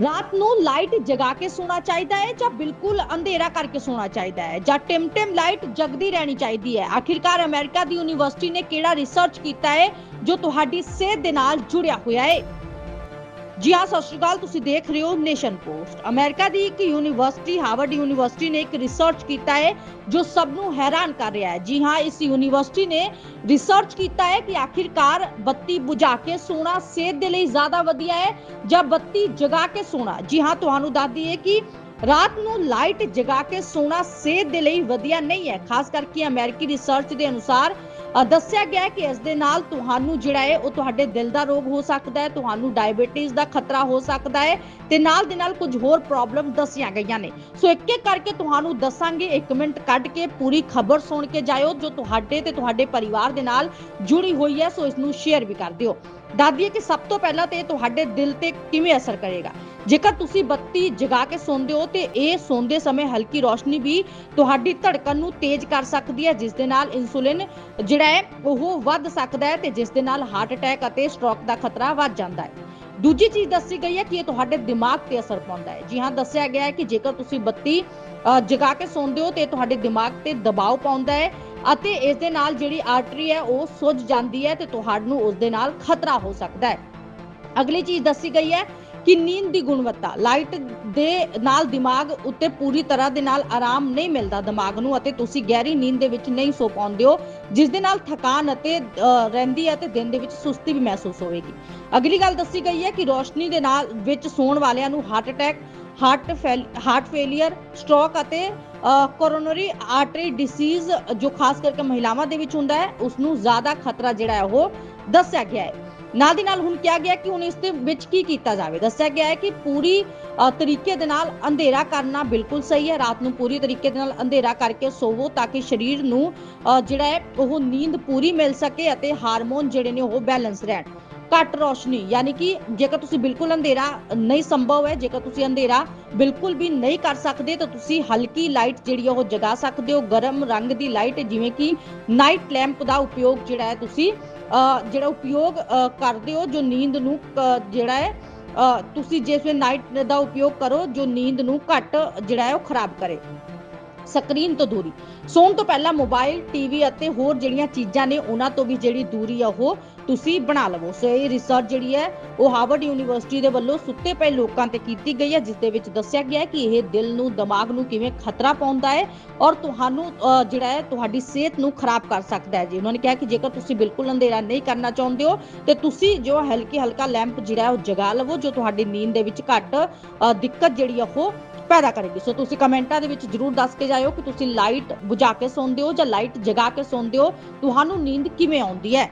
ਰਾਤ ਨੂੰ ਲਾਈਟ ਜਗਾ ਕੇ ਸੋਣਾ ਚਾਹੀਦਾ ਹੈ ਜਾਂ ਬਿਲਕੁਲ ਅੰਧੇਰਾ ਕਰਕੇ ਸੋਣਾ ਚਾਹੀਦਾ ਹੈ? ਜਾਂ ਟਿਮ-ਟਿਮ ਲਾਈਟ ਜਗਦੀ ਰਹਿਣੀ ਚਾਹੀਦੀ ਹੈ? ਆਖਿਰਕਾਰ ਅਮਰੀਕਾ ਦੀ ਯੂਨੀਵਰਸਿਟੀ ਨੇ ਕਿਹੜਾ ਰਿਸਰਚ ਕੀਤਾ ਹੈ ਜੋ ਤੁਹਾਡੀ ਸਿਹਤ ਦੇ ਨਾਲ ਜੁੜਿਆ ਹੋਇਆ ਹੈ? ਜੀ ਹਾਂ ਸਤਿ ਸ਼੍ਰੀ ਅਕਾਲ ਤੁਸੀਂ ਦੇਖ ਰਹੇ ਹੋ ਨੇਸ਼ਨ ਪੋਸਟ। ਅਮਰੀਕਾ ਦੀ ਇੱਕ ਯੂਨੀਵਰਸਿਟੀ ਹਾਰਵਰਡ ਯੂਨੀਵਰਸਿਟੀ ਨੇ ਇੱਕ ਰਿਸਰਚ ਕੀਤਾ ਹੈ ਜੋ ਸਭ ਨੂੰ ਹੈਰਾਨ ਕਰ ਰਿਹਾ ਹੈ। ਜੀ ਹਾਂ ਇਸ ਯੂਨੀਵਰਸਿਟੀ ਨੇ ਰਿਸਰਚ ਕੀਤਾ ਹੈ ਕਿ ਆਖਿਰਕਾਰ ਬੱਤੀ ਬੁਝਾ ਕੇ ਸੋਣਾ ਸਿਹਤ ਦੇ ਲਈ ਜ਼ਿਆਦਾ ਵਧੀਆ ਹੈ ਜਾਂ ਬੱਤੀ ਜਗਾ ਕੇ ਸੋਣਾ ਜੀ ਹਾਂ ਤੁਹਾਨੂੰ ਦੱਸ ਦਈਏ ਕਿ ਰਾਤ ਨੂੰ ਲਾਈਟ ਜਗਾ ਕੇ ਸੋਣਾ ਸਿਹਤ ਦੇ ਲਈ ਵਧੀਆ ਨਹੀਂ ਹੈ। ਖਾਸ ਕਰਕੇ ਅਮਰੀਕੀ ਰਿਸਰਚ ਦੇ ਅਨੁਸਾਰ ਅ, ਦੱਸਿਆ ਗਿਆ ਕਿ ਇਸ ਦੇ ਨਾਲ ਤੁਹਾਨੂੰ ਜਿਹੜਾ ਹੈ, ਉਹ ਤੁਹਾਡੇ ਦਿਲ ਦਾ ਰੋਗ ਹੋ ਸਕਦਾ ਹੈ, ਤੁਹਾਨੂੰ ਡਾਇਬੀਟੀਜ਼ ਦਾ ਖਤਰਾ ਹੋ ਸਕਦਾ ਹੈ ਤੇ ਨਾਲ ਦੇ ਨਾਲ ਕੁਝ ਹੋਰ ਪ੍ਰੋਬਲਮ ਦੱਸੀਆਂ ਗਈਆਂ ਨੇ। ਸੋ ਇੱਕ ਇੱਕ ਕਰਕੇ ਤੁਹਾਨੂੰ ਦੱਸਾਂਗੇ 1 ਮਿੰਟ ਕੱਢ ਕੇ ਪੂਰੀ ਖਬਰ ਸੁਣ ਕੇ ਜਾਇਓ ਜੋ ਤੁਹਾਡੇ ਤੇ ਤੁਹਾਡੇ ਪਰਿਵਾਰ ਦੇ ਨਾਲ ਜੁੜੀ ਹੋਈ ਹੈ। ਸੋ ਇਸ ਨੂੰ ਸ਼ੇਅਰ ਵੀ ਕਰ ਦਿਓ। ਦੱਸ ਕਿ ਸਭ ਤੋਂ ਪਹਿਲਾਂ ਤੇ ਇਹ ਤੁਹਾਡੇ ਦਿਲ ਤੇ ਕਿਵੇਂ ਅਸਰ ਕਰੇਗਾ? ਜੇਕਰ ਤੁਸੀਂ ਬੱਤੀ ਜਗਾ ਕੇ ਸੌਂਦੇ ਹੋ ਤੇ ਇਹ ਸੌਂਦੇ ਸਮੇਂ ਹਲਕੀ ਰੋਸ਼ਨੀ ਵੀ ਤੁਹਾਡੀ ਧੜਕਣ ਨੂੰ ਤੇਜ਼ ਕਰ ਸਕਦੀ ਹੈ, ਜਿਸ ਦੇ ਨਾਲ ਇਨਸੂਲਿਨ ਜਿਹੜਾ ਹੈ, ਉਹ ਵੱਧ ਸਕਦਾ ਹੈ ਤੇ ਜਿਸ ਦੇ ਨਾਲ ਹਾਰਟ ਅਟੈਕ ਅਤੇ ਸਟ੍ਰੋਕ ਦਾ ਖਤਰਾ ਵੱਧ ਜਾਂਦਾ ਹੈ। ਦੂਜੀ ਚੀਜ਼ ਦੱਸੀ ਗਈ ਹੈ ਕਿ ਇਹ ਤੁਹਾਡੇ ਦਿਮਾਗ ਤੇ ਅਸਰ ਪਾਉਂਦਾ ਹੈ। ਜੀ ਹਾਂ, ਦੱਸਿਆ ਗਿਆ ਹੈ ਕਿ ਜੇਕਰ ਤੁਸੀਂ ਬੱਤੀ ਜਗਾ ਕੇ ਸੌਂਦੇ ਹੋ ਤੇ ਤੁਹਾਡੇ ਦਿਮਾਗ ਤੇ ਦਬਾਅ ਪਾਉਂਦਾ ਹੈ ਅਤੇ ਇਸ ਦੇ ਨਾਲ ਜਿਹੜੀ ਆਰਟਰੀ ਹੈ, ਉਹ ਸੁੱਜ ਜਾਂਦੀ ਹੈ ਤੇ ਤੁਹਾਨੂੰ ਉਸ ਦੇ ਨਾਲ ਖਤਰਾ ਹੋ ਸਕਦਾ ਹੈ। ਅਗਲੀ ਚੀਜ਼ ਦੱਸੀ ਗਈ ਹੈ ਕਿ ਨੀਂਦ ਦੀ ਗੁਣਵੱਤਾ, ਲਾਈਟ ਦੇ ਨਾਲ ਦਿਮਾਗ ਉੱਤੇ ਪੂਰੀ ਤਰ੍ਹਾਂ ਦੇ ਨਾਲ ਆਰਾਮ ਨਹੀਂ ਮਿਲਦਾ ਦਿਮਾਗ ਨੂੰ ਅਤੇ ਤੁਸੀਂ ਗਹਿਰੀ ਨੀਂਦ ਦੇ ਵਿੱਚ ਨਹੀਂ ਸੋ ਪਾਉਂਦੇ ਹੋ, ਜਿਸ ਦੇ ਨਾਲ ਥਕਾਨ ਅਤੇ ਰਹਿੰਦੀ ਹੈ ਤੇ ਦਿਨ ਦੇ ਵਿੱਚ ਸੁਸਤੀ ਵੀ ਮਹਿਸੂਸ ਹੋਵੇਗੀ। ਅਗਲੀ ਗੱਲ ਦੱਸੀ ਗਈ ਹੈ ਕਿ ਰੋਸ਼ਨੀ ਦੇ ਨਾਲ ਵਿੱਚ ਸੌਣ ਵਾਲਿਆਂ ਨੂੰ heart attack heart heart failure stroke ਅਤੇ ਕੋਰੋਨਰੀ ਆਰਟਰੀ ਡਿਸੀਜ਼ ਜੋ ਖਾਸ ਕਰਕੇ ਮਹਿਲਾਵਾਂ ਦੇ ਵਿੱਚ ਹੁੰਦਾ ਹੈ ਉਸ ਨੂੰ ਜ਼ਿਆਦਾ ਖਤਰਾ ਜਿਹੜਾ ਹੈ ਉਹ ਦੱਸਿਆ ਗਿਆ ਹੈ। ਨਾਲ ਦੀ ਨਾਲ ਹੁਣ ਕਿਹਾ ਗਿਆ ਕਿ ਹੁਣ ਇਸ ਦੇ ਵਿੱਚ ਕੀ ਕੀਤਾ ਜਾਵੇ। ਦੱਸਿਆ ਗਿਆ ਹੈ ਕਿ ਪੂਰੀ ਤਰੀਕੇ ਦੇ ਨਾਲ ਅੰਧੇਰਾ ਕਰਨਾ ਬਿਲਕੁਲ ਸਹੀ ਹੈ। ਰਾਤ ਨੂੰ ਪੂਰੀ ਤਰੀਕੇ ਦੇ ਨਾਲ ਅੰਧੇਰਾ ਕਰਕੇ ਸੋਵੋ ਤਾਂ ਕਿ ਸਰੀਰ ਨੂੰ ਜਿਹੜਾ ਹੈ, ਉਹ ਨੀਂਦ ਪੂਰੀ ਮਿਲ ਸਕੇ ਅਤੇ ਹਾਰਮੋਨ ਜਿਹੜੇ ਨੇ ਉਹ ਬੈਲੈਂਸ ਰਹਿਣ। ਘੱਟ ਰੋਸ਼ਨੀ, ਯਾਨੀ ਕਿ ਜੇਕਰ ਤੁਸੀਂ ਬਿਲਕੁਲ ਅੰਧੇਰਾ ਨਹੀਂ ਸੰਭਵ ਹੈ, ਜੇਕਰ ਤੁਸੀਂ ਅੰਧੇਰਾ ਬਿਲਕੁਲ ਵੀ ਨਹੀਂ ਕਰ ਸਕਦੇ, ਤਾਂ ਤੁਸੀਂ ਹਲਕੀ ਲਾਈਟ ਜਿਹੜੀ ਹੈ ਉਹ ਜਗਾ ਸਕਦੇ ਹੋ। ਗਰਮ ਰੰਗ ਦੀ ਲਾਈਟ, ਜਿਵੇਂ ਕਿ ਨਾਈਟ ਲੈਂਪ ਦਾ ਉਪਯੋਗ ਜਿਹੜਾ ਹੈ ਤੁਸੀਂ ਜਿਹੜਾ ਉਪਯੋਗ ਕਰਦੇ ਹੋ, ਜੋ ਨੀਂਦ ਨੂੰ ਜਿਹੜਾ ਹੈ ਤੁਸੀਂ ਜਿਸ ਵੇ ਨਾਈਟ ਦਾ ਉਪਯੋਗ ਕਰੋ, ਜੋ ਨੀਂਦ ਨੂੰ ਘੱਟ ਜਿਹੜਾ ਹੈ ਉਹ ਖਰਾਬ ਕਰੇ। ਸਕਰੀਨ ਤੋਂ ਦੂਰੀ। ਸੌਣ ਤੋਂ ਪਹਿਲਾਂ ਮੋਬਾਈਲ ਟੀਵੀ ਅਤੇ ਹੋਰ ਜਿਹੜੀਆਂ ਚੀਜ਼ਾਂ ਨੇ ਉਹਨਾਂ ਤੋਂ ਵੀ ਜਿਹੜੀ ਦੂਰੀ ਆ ਉਹ ਤੁਸੀਂ ਬਣਾ ਲਵੋ। ਸੋ ਇਹ ਰਿਸਰਚ ਜਿਹੜੀ ਹੈ ਉਹ ਹਾਰਵਰਡ ਯੂਨੀਵਰਸਿਟੀ ਦੇ ਵੱਲੋਂ ਸੁੱਤੇ ਪਏ ਲੋਕਾਂ ਤੇ ਕੀਤੀ ਗਈ ਹੈ ਜਿਸ ਦੇ ਵਿੱਚ ਦੱਸਿਆ ਗਿਆ ਹੈ ਕਿ ਇਹ ਦਿਲ ਨੂੰ ਦਿਮਾਗ ਨੂੰ ਕਿਵੇਂ ਖਤਰਾ ਪਾਉਂਦਾ ਹੈ ਔਰ ਤੁਹਾਨੂੰ ਜਿਹੜਾ ਹੈ ਤੁਹਾਡੀ ਸਿਹਤ ਨੂੰ ਖਰਾਬ ਕਰ ਸਕਦਾ ਹੈ। ਜੀ ਉਹਨਾਂ ਨੇ ਕਿਹਾ ਕਿ ਜੇਕਰ ਤੁਸੀਂ ਬਿਲਕੁਲ ਅੰਧੇਰਾ ਨਹੀਂ ਕਰਨਾ ਚਾਹੁੰਦੇ ਹੋ ਤੇ ਤੁਸੀਂ ਜੋ ਹਲਕੀ ਹਲਕਾ ਲੈਂਪ ਜਿਹੜਾ ਉਹ ਜਗਾ ਲਵੋ ਜੋ ਤੁਹਾਡੀ ਨੀਂਦ ਦੇ ਵਿੱਚ ਘੱਟ ਅ, ਦਿੱਕਤ ਜਿਹੜੀ ਆ ਉਹ ਪੈਦਾ ਕਰੇਗੀ। ਸੋ ਤੁਸੀਂ ਕਮੈਂਟਾਂ ਦੇ ਵਿੱਚ ਜਰੂਰ ਦੱਸ ਕੇ ਜਾਇਓ ਕਿ ਤੁਸੀਂ ਲਾਈਟ ਬੁਝਾ ਕੇ ਸੌਂਦੇ ਹੋ ਜਾਂ ਲਾਈਟ ਜਗਾ ਕੇ ਸੌਂਦੇ ਹੋ, ਤੁਹਾਨੂੰ ਨੀਂਦ ਕਿਵੇਂ ਆਉਂਦੀ ਹੈ?